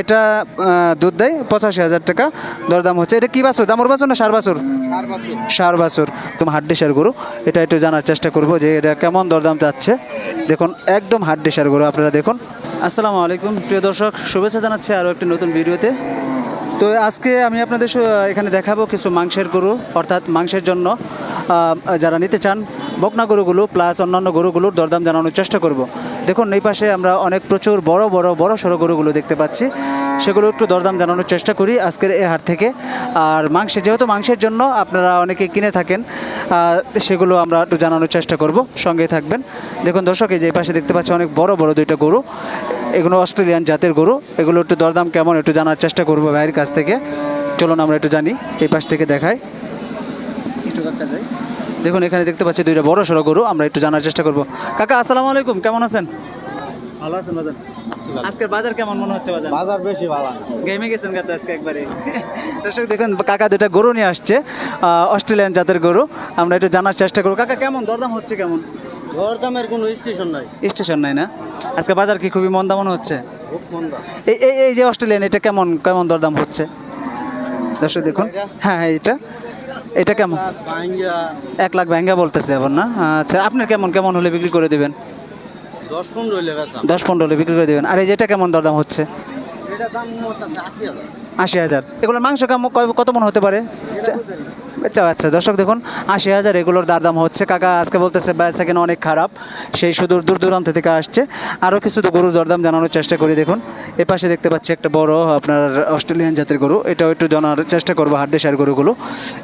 এটা দুধ দেয় পঁচাশি হাজার টাকা। দরদাম হচ্ছে এটা কি বাছুর? দামর বাছুর না সার বাছুর। সার বাছুর। তুমি হাড্ডি সার গরু এটা একটু জানার চেষ্টা করব যে এটা কেমন দরদাম যাচ্ছে। দেখুন একদম হাড্ডি সার গরু আপনারা দেখুন। আসসালামু আলাইকুম প্রিয় দর্শক শুভেচ্ছা জানাচ্ছি আরও একটি নতুন ভিডিওতে। তো আজকে আমি আপনাদের এখানে দেখাবো কিছু মাংসের গরু, অর্থাৎ মাংসের জন্য যারা নিতে চান, বকনা গরুগুলো প্লাস অন্যান্য গরুগুলোর দরদাম জানানোর চেষ্টা করব। দেখুন, এই পাশে আমরা অনেক প্রচুর বড় বড় বড়, সড়ো গরুগুলো দেখতে পাচ্ছি। সেগুলো একটু দরদাম জানানোর চেষ্টা করি আজকের এই হাট থেকে। আর মাংস যেহেতু মাংসের জন্য আপনারা অনেকে কিনে থাকেন সেগুলো আমরা একটু জানানোর চেষ্টা করব। সঙ্গেই থাকবেন। দেখুন দর্শক, এই যে পাশে দেখতে পাচ্ছি অনেক বড় বড় দুইটা গরু। এগুলো অস্ট্রেলিয়ান জাতের গরু। এগুলো একটু দরদাম কেমন একটু জানার চেষ্টা করব ভাইয়ের কাছ থেকে। চলুন আমরা একটু জানি এই পাশ থেকে দেখাই। একটু কাকা যাই। দেখুন এখানে দেখতে পাচ্ছি দুইটা বড় সড়ো গরু আমরা একটু জানার চেষ্টা করব। কাকা আসসালামু আলাইকুম কেমন আছেন? ভালো আছেন বাজার? আজকের বাজার কেমন মনে হচ্ছে বাজার? বাজার বেশি ভালো। গেমে গেছেন গাতে আজকে একবারে। দর্শক দেখুন কাকা দুটা গরু নিয়ে আসছে অস্ট্রেলিয়ান জাতের গরু। আমরা একটু জানার চেষ্টা করব। কাকা কেমন? দরদাম হচ্ছে কেমন? ঘর কোনো স্টেশন নাই। স্টেশন নাই না? আজকে বাজার কি খুবই মন্দা মনে হচ্ছে? খুব মন্দা। এই এই এই যে অস্ট্রেলিয়ান এটা কেমন কেমন দরদাম হচ্ছে? দর্শক দেখুন। হ্যাঁ হ্যাঁ এটা এটা কেমন? এক লাখ ব্যাঙ্গা বলতেছে এখন না? আচ্ছা আপনার কেমন কেমন হলে বিক্রি করে দেবেন? দশ পনেরো হলে বিক্রি করে দেবেন। আর এই যেটা কেমন দরদাম হচ্ছে? আশি হাজার। এগুলোর মাংস কেমন কত মন হতে পারে? আচ্ছা আচ্ছা দর্শক দেখুন আশি হাজার এগুলোর দাম হচ্ছে। কাকা আজকে বলতেছে বেচা কেন অনেক খারাপ সেই সুদূর দূর দূরান্ত থেকে আসছে। আরও কিছু তো গরুর দরদাম জানানোর চেষ্টা করি দেখুন। এ পাশে দেখতে পাচ্ছি একটা বড় আপনার অস্ট্রেলিয়ান জাতের গরু। এটাও একটু জানার চেষ্টা করব হাড্ডেসার গরুগুলো।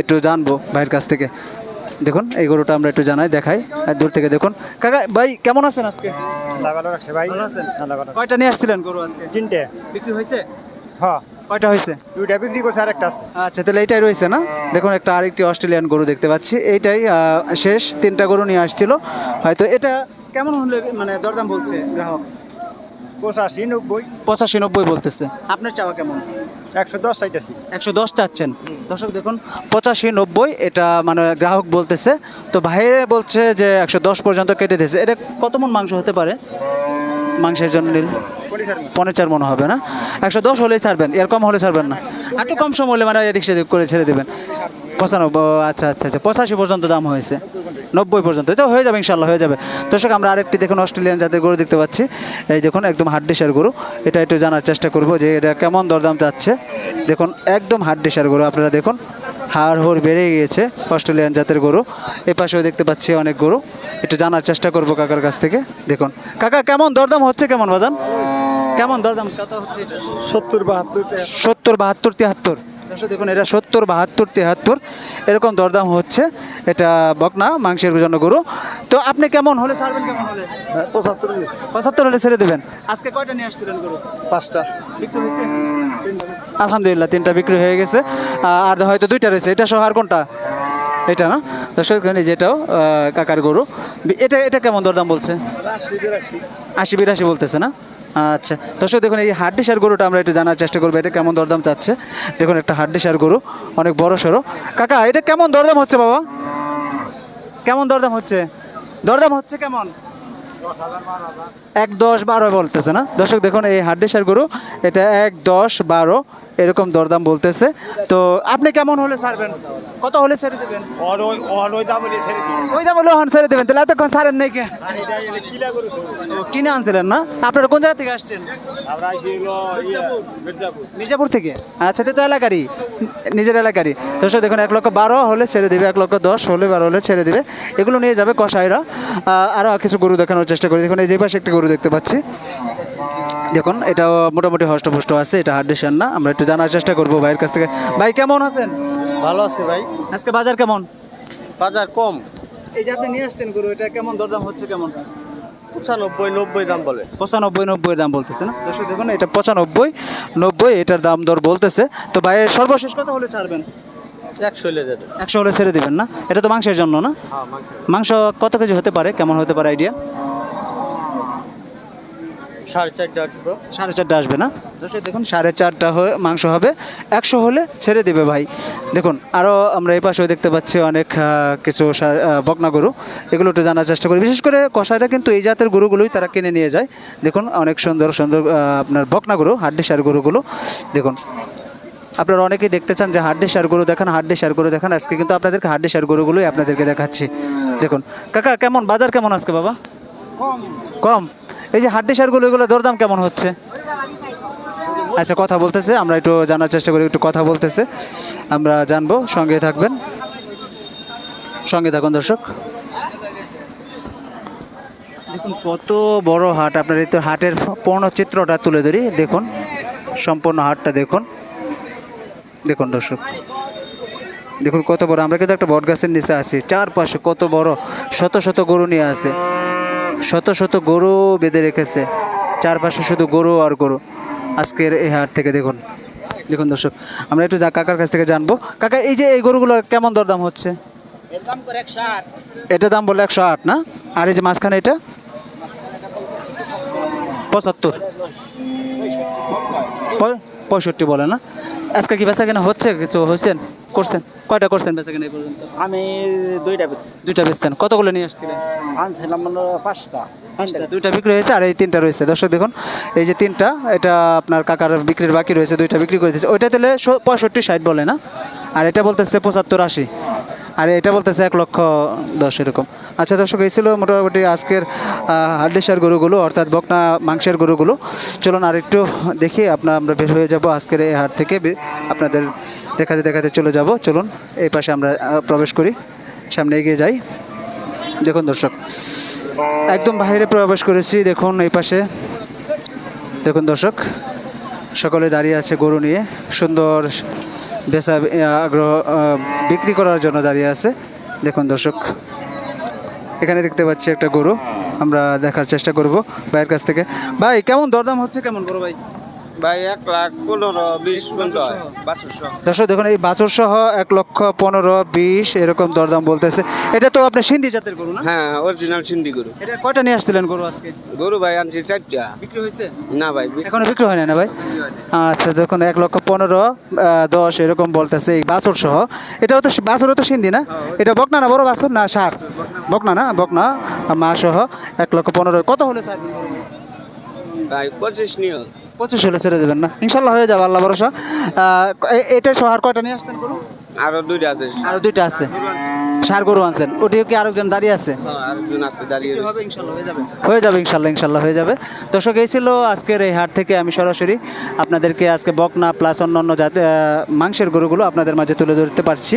একটু জানব ভাইয়ের কাছ থেকে। দেখুন এই গরুটা আমরা একটু জানাই দেখাই। দূর থেকে দেখুন। কাকা ভাই কেমন আছেন আজকে? ভাই। ভালো আছেন? কয়টা নিয়ে আসছিলেন গরু আজকে? তিনটে। বিক্রি হয়েছে? হ্যাঁ। কয়টা হয়েছে? দুইটা বিক্রি করছে আরেকটা আছে। আচ্ছা তাহলে এইটাই রয়েছে না? দেখুন একটা আরেকটি অস্ট্রেলিয়ান গরু দেখতে পাচ্ছি। এইটাই শেষ তিনটা গরু নিয়ে আসছিল। হয়তো এটা কেমন হলে মানে দরদাম বলছে গ্রাহক? পঁচাশি নব্বই। পঁচাশি নব্বই বলতেছে। আপনার চাওয়া কেমন? একশো দশ চাইতেছি। একশো দশ চাচ্ছেন। দর্শক দেখুন পঁচাশি নব্বই এটা মানে গ্রাহক বলতেছে। তো ভাইয়ে বলছে যে একশো দশ পর্যন্ত কেটে দিয়েছে। এটা কত মন মাংস হতে পারে? মাংসের জন্য নিলে। পনেরো চার মনে হবে না? একশো দশ হলেই ছাড়বেন এর কম হলে ছাড়বেন না। একটু কম সময় হলে মানে এদিক সেদিক করে ছেড়ে দেবেন। পঁচানব্বই আচ্ছা আচ্ছা আচ্ছা পঁচাশি পর্যন্ত দাম হয়েছে। নব্বই পর্যন্ত তো হয়ে যাবে ইনশাল্লাহ হয়ে যাবে। দর্শক, আমরা আরেকটি দেখুন অস্ট্রেলিয়ান জাতের গরু দেখতে পাচ্ছি। এই দেখুন, একদম হাড্ডিসার গরু। এটা একটু জানার চেষ্টা করব যে এটা কেমন দরদাম যাচ্ছে। দেখুন, একদম হাড্ডিসার গরু, আপনারা দেখুন, হাড় হোড় বেড়ে গিয়েছে অস্ট্রেলিয়ান জাতের গরু। এ পাশেও দেখতে পাচ্ছি অনেক গরু। একটু জানার চেষ্টা করব কাকার কাছ থেকে। দেখুন, কাকা, কেমন দরদাম হচ্ছে, কেমন বাদান কেমন দরদাম কত হচ্ছে সত্তর বাহাত্তর সত্তর বাহাত্তর তিয়াত্তর। দেখুন এটা সত্তর বাহাত্তর তিয়াত্তর। এরকম দরদাম হচ্ছে এটা বকনা মাংসের জন্য গরু। তো আপনি কেমন হলে ছাড়বেন কেমন হলে? পঁচাত্তর পঁচাত্তর হলে ছেড়ে দেবেন। আজকে কয়টা নিয়ে আসছিলেন গরু? পাঁচটা। বিক্রি হয়েছে? আলহামদুলিল্লাহ তিনটা বিক্রি হয়ে গেছে। আর হয়তো দুইটা রয়েছে। এটা সহ আর কোনটা? এটা না? দর্শক যেটাও কাকার গরু। এটা এটা কেমন দরদাম বলছে? বিরাশি। আশি বিরাশি বলতেছে না? আচ্ছা দর্শক দেখুন, এই হাড্ডি সার গরুটা আমরা একটু জানার চেষ্টা করব, এটা কেমন দরদাম চাচ্ছে? দেখুন, একটা হাড্ডি সার গরু, অনেক বড় সড়ো কাকা, এটা কেমন দরদাম হচ্ছে বাবা? কেমন দরদাম হচ্ছে? দরদাম হচ্ছে কেমন? এক দশ বারো বলতেছে না? দর্শক দেখুন এই হাড্ডি সার গরু এটা এক দশ বারো এরকম দরদাম বলতেছে। তো আপনি কেমন হলে ছাড়বেন? কত হলে ছেড়ে দেবেন? ওই দাম বলে ছেড়ে দিই ওই দাম হলে ছেড়ে দেবেন। তাহলে এতক্ষণ ছাড়েন নাই কে? কিনে আনছিলেন না? আপনারা কোন জায়গা থেকে আসছেন? আমরা মির্জাপুর। মির্জাপুর। থেকে? আচ্ছা এটা তো এলাকারই। নিজের এলাকারই। তো সে দেখুন এক লক্ষ বারো হলে ছেড়ে দেবে এক লক্ষ দশ হলে বারো হলে ছেড়ে দেবে। এগুলো নিয়ে যাবে কষাইরা আরও কিছু গরু দেখানোর চেষ্টা করি। দেখুন এই যে পাশে একটা গরু দেখতে পাচ্ছি। দেখুন এটা মোটামুটি হষ্টপুষ্ট আছে এটা হাড্ডিশান না। আমরা একটু জানার চেষ্টা করব ভাইয়ের কাছ থেকে। ভাই কেমন আছেন? ভালো আছে ভাই। আজকে বাজার কেমন? বাজার কম। এই যে আপনি নিয়ে আসছেন গরু এটা কেমন দরদাম হচ্ছে কেমন? পঁচানব্বই নব্বই দাম বলে। পঁচানব্বই নব্বই দাম বলতেছে না? দর্শক দেখুন এটা পঁচানব্বই নব্বই এটার দাম দর বলতেছে। তো ভাইয়ের সর্বশেষ কত হলে ছাড়বেন? একশো হলে একশো হলে ছেড়ে দেবেন না? এটা তো মাংসের জন্য না? হ্যাঁ মাংস মাংস কত কেজি হতে পারে? কেমন হতে পারে আইডিয়া? সাড়ে চারটে আসব। সাড়ে চারটা আসবে না? দর্শক দেখুন সাড়ে চারটা হয়ে মাংস হবে। একশো হলে ছেড়ে দেবে ভাই। দেখুন আরও আমরা এই পাশেও দেখতে পাচ্ছি অনেক কিছু বকনা গরু। এগুলো একটু জানার চেষ্টা করি। বিশেষ করে কষাইরা কিন্তু এই জাতের গরুগুলোই তারা কিনে নিয়ে যায়। দেখুন অনেক সুন্দর সুন্দর আপনার বকনা গরু হাড্ডি সার গরুগুলো। দেখুন আপনারা অনেকেই দেখতে চান যে হাড্ডি সার গরু দেখান হাড্ডি সার গরু দেখান। আজকে কিন্তু আপনাদেরকে হাড্ডি সার গরুগুলোই আপনাদেরকে দেখাচ্ছি। দেখুন কাকা কেমন? বাজার কেমন আজকে বাবা? কম। এই যে হাড্ডি সারগুলো, এগুলো দরদাম কেমন হচ্ছে? আচ্ছা কথা বলতেছে, আমরা একটু জানার চেষ্টা করি, একটু কথা বলতেছে। আমরা জানব, সঙ্গে থাকবেন। সঙ্গে থাকুন, দর্শক। দেখুন, কত বড় হাট, আপনার এই তো হাটের পূর্ণ চিত্রটা তুলে ধরি, দেখুন, সম্পূর্ণ হাটটা দেখুন। দেখুন, দর্শক। দেখুন, কত বড়, আমরা কিন্তু একটা বট গাছের নিচে আছি, চারপাশে কত বড়, শত শত গরু নিয়ে আছে। শত শত গরু বেঁধে রেখেছে। চারপাশে শুধু গরু আর গরু। আজকের এই হাট থেকে দেখুন। দেখুন দর্শক আমরা একটু যা কাকার কাছ থেকে জানব। কাকা এই যে এই গরুগুলো কেমন দরদাম হচ্ছে? এটা দাম বলে একশো আট না? আর এই যে মাঝখানে এটা? পঁচাত্তর। পঁয়- পঁয়ষট্টি বলে না? আজকে কি বেচা কেনা হচ্ছে? কিছু হয়েছেন করছেন? কয়টা করছেন বেচাকেনা এই পর্যন্ত? আমি দুইটা বেচছি। দুইটা বেচছেন। কতগুলো নিয়ে আসছিলেন? আনছিলাম মানে পাঁচটা। পাঁচটা। দুইটা বিক্রি হয়েছে আর এই তিনটা রয়েছে। দর্শক দেখুন এই যে তিনটা এটা আপনার কাকার বিক্রির বাকি রয়েছে দুইটা বিক্রি করে দিয়েছে। ওইটা তাহলে পঁয়ষট্টি ষাট বলে না? আর এটা বলতেছে পঁচাত্তর আশি। আর এটা বলতেছে এক লক্ষ দশ এরকম। আচ্ছা দর্শক, এই ছিল মোটামুটি আজকের হাড্ডিসার গরুগুলো, অর্থাৎ বকনা মাংসের গরুগুলো। চলুন আর একটু দেখি, আপনার, আমরা বের হয়ে যাব আজকের এই হাট থেকে আপনাদের দেখাতে দেখাতে চলে যাব। চলুন, এই পাশে আমরা প্রবেশ করি, সামনে এগিয়ে যাই। দেখুন দর্শক, একদম বাইরে প্রবেশ করেছি, দেখুন এই পাশে। দেখুন দর্শক, সকলে দাঁড়িয়ে আছে গরু নিয়ে, সুন্দর বেচা আগ্রহ বিক্রি করার জন্য দাঁড়িয়ে আছে। দেখুন দর্শক, এখানে দেখতে পাচ্ছি একটা গরু, আমরা দেখার চেষ্টা করব ভাইয়ের কাছ থেকে। ভাই, কেমন দরদাম হচ্ছে? কেমন গরু ভাই? ভাই এক লাখ পনেরো বিশ হয় দর্শক দেখুন এই বাছর সহ এক লক্ষ পনেরো বিশ এরকম দরদাম বলতেছে। এটা তো আপনার সিন্ধি জাতের গরু না? হ্যাঁ অরিজিনাল সিন্ধি গরু। এটা কয়টা নিয়ে আসছিলেন গরু আজকে? গরু ভাই আনছি চারটা। বিক্রি হয়েছে? না ভাই এখনও বিক্রি হয় না না ভাই? আচ্ছা দেখুন এক লক্ষ পনেরো দশ এরকম বলতেছে এই বাছর সহ এটাও তো বাছরও তো সিন্ধি না? এটা বকনা না বড় বাছর? না সার। বকনা না বকনা মা সহ এক লক্ষ পনেরো। কত হলে স্যার ভাই পঁচিশ নিও। পঁচিশ হলে ছেড়ে দেবেন না। ইনশাল্লাহ হয়ে যাবে আল্লাহ ভরসা। এটা সহার আর কয়টা নিয়ে আসছেন করুন আরও দুইটা আছে। আরও দুইটা আছে। সার গরু আনছেন ওটিও কি আরেকজন দাঁড়িয়ে আছে? হ্যাঁ, আরেকজন আছে দাঁড়িয়ে রয়েছে। হয়ে যাবে। ইনশাল্লাহ ইনশাল্লাহ হয়ে যাবে। দর্শক এই ছিল আজকের এই হাট থেকে আমি সরাসরি। আপনাদেরকে আজকে বকনা প্লাস অন্যান্য জাতি আহ, মাংসের গরুগুলো আপনাদের মাঝে তুলে ধরতে পারছি।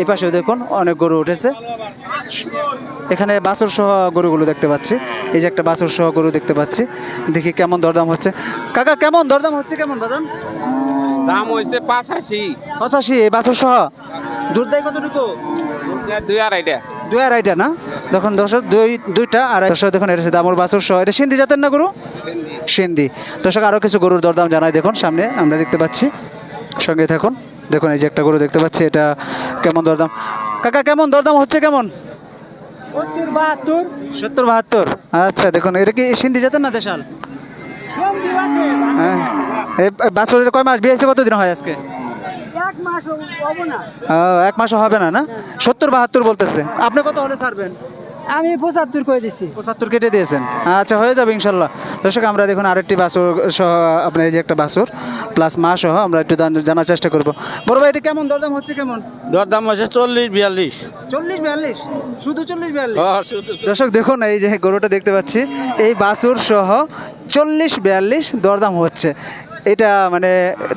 এই পাশেও দেখুন অনেক গরু উঠেছে। এখানে বাছর সহ গরুগুলো দেখতে পাচ্ছি। এই যে একটা বাছর সহ গরু দেখতে পাচ্ছি। দেখি কেমন দরদাম হচ্ছে। কাকা কেমন দরদাম হচ্ছে কেমন বাদাম? দাম হয়েছে পাঁচাশি। পঁচাশি এই বাছর সহ? দুধ দেয় কতটুকু? দুই আড়াইটা। দুই আড়াইটা না? দেখুন দর্শক দুই দুইটা আড়াই দর্শক দেখুন এটা দামর বাছর সহ। এটা সিন্ধি জাতের না গরু? সিন্ধি। দর্শক আরও কিছু গরুর দরদাম জানাই দেখুন। সামনে আমরা দেখতে পাচ্ছি। সঙ্গে থাকুন। দেখুন এই যে একটা গরু দেখতে পাচ্ছি এটা কেমন দরদাম? কাকা কেমন? দরদাম হচ্ছে কেমন? সত্তর বাহাত্তর। আচ্ছা দেখুন এটা কি সিন্ধি জাতের না দেশাল? হ্যাঁ। এই বাছরের কয় মাস? বিয়ে হয়েছে কতদিন হয় আজকে? এক মাস হব না। ও, এক মাসও হবে না না? সত্তর বাহাত্তর বলতেছে। আপনি কত হলে ছাড়বেন? আমি পঁচাত্তর করে দিচ্ছি পঁচাত্তর কেটে দিয়েছেন। আচ্ছা হয়ে যাবে ইনশাল্লাহ। দর্শক আমরা দেখুন আরেকটি বাসর সহ আপনার এই যে একটা বাসর প্লাস মা সহ আমরা একটু জানার চেষ্টা করব। বড় ভাই এটা কেমন? দরদাম হচ্ছে কেমন? দরদাম হচ্ছে চল্লিশ বিয়াল্লিশ। চল্লিশ বিয়াল্লিশ? শুধু চল্লিশ বিয়াল্লিশ? দর্শক দেখুন এই যে গরুটা দেখতে পাচ্ছি এই বাছুর সহ চল্লিশ বিয়াল্লিশ দরদাম হচ্ছে। এটা মানে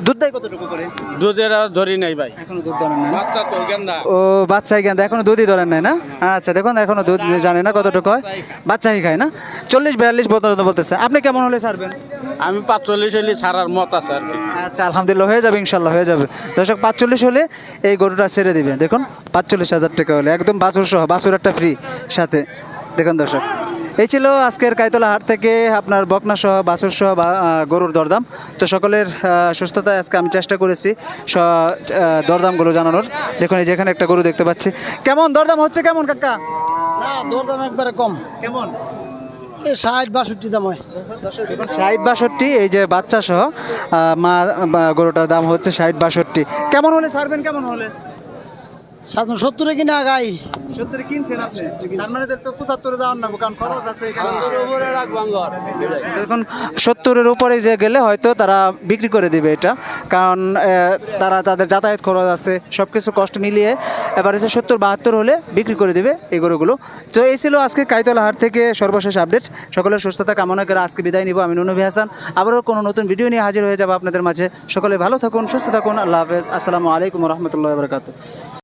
দুধ দেয় কতটুকু করে? দুধের আর ধরি নাই ভাই। এখনও দুধ ধরেন না? বাচ্চা তো গেন্দা। ও বাচ্চাই কেন এখনও দুধই ধরেন নাই না? আচ্ছা দেখুন এখনও দুধ জানে না কতটুকু হয়। বাচ্চাই খায়। না? চল্লিশ বিয়াল্লিশ বলতে বলতেছে। আপনি কেমন হলে ছাড়বেন? আমি পাঁচচল্লিশ হলে ছাড়ার মত আছে আর কি। আচ্ছা আলহামদুলিল্লাহ হয়ে যাবে ইনশাল্লাহ হয়ে যাবে। দর্শক পাঁচচল্লিশ হলে এই গরুটা ছেড়ে দিবে দেখুন পাঁচচল্লিশ হাজার টাকা হলে। একদম বাছুর সহ বাছুর একটা ফ্রি সাথে। দেখুন দর্শক। এই ছিল আজকের কাইতলা হাট থেকে আপনার বকনা সহ বাছুর সহ বা গরুর দরদাম। তো সকলের সুস্থতায় আজকে আমি চেষ্টা করেছি স- দরদামগুলো জানানোর। দেখুন এই যেখানে একটা গরু দেখতে পাচ্ছি। কেমন? দরদাম হচ্ছে কেমন কাকা? না দরদাম একবারে কম। কেমন? ষাট বাষট্টি দাম হয়। ষাট বাষট্টি এই যে বাচ্চা সহ মা বা গরুটার দাম হচ্ছে ষাট বাষট্টি। কেমন হলে ছাড়বেন? কেমন হলে? সাতশো সত্তরে কিনা গাই সত্তরে কিনছেন আপনি? তার মানে তো পঁচাত্তরে যাওয়ার না কারণ খরচ আছে এখানে এখন সত্তরের উপরে যে গেলে হয়তো তারা বিক্রি করে দিবে এটা। কারণ তারা তাদের যাতায়াত খরচ আছে সব কিছু কষ্ট মিলিয়ে এবার হচ্ছে সত্তর বাহাত্তর হলে বিক্রি করে দিবে এই গরুগুলো। তো এই ছিল আজকে কাইতলা হাট থেকে সর্বশেষ আপডেট সকলের সুস্থতা কামনা করে আজকে বিদায় নিব আমি নুনবি হাসান। আবারও কোনো নতুন ভিডিও নিয়ে হাজির হয়ে যাব আপনাদের মাঝে। সকলে ভালো থাকুন সুস্থ থাকুন আল্লাহ হাফেজ। আসসালামু আলাইকুম রহমতুল্লাহ বরকাত